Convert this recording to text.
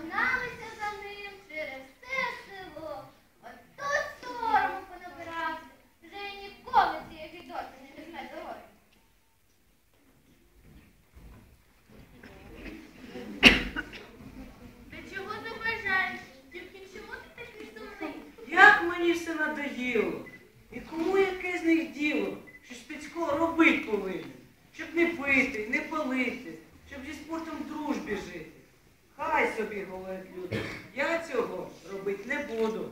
Погналися за ним через все село. от Ото сорому понабирався, вже ніколи цієї відоси не візьме дороги. Ти чого не бажаєш? Тільки чому ти такий сумний? Як мені все надоїло? І кому яке з них діло, що Спецько робити повинен, щоб не пити, не палити, щоб зі спортом дружбі жити. Хай собі, говорять люди, я цього робити не буду.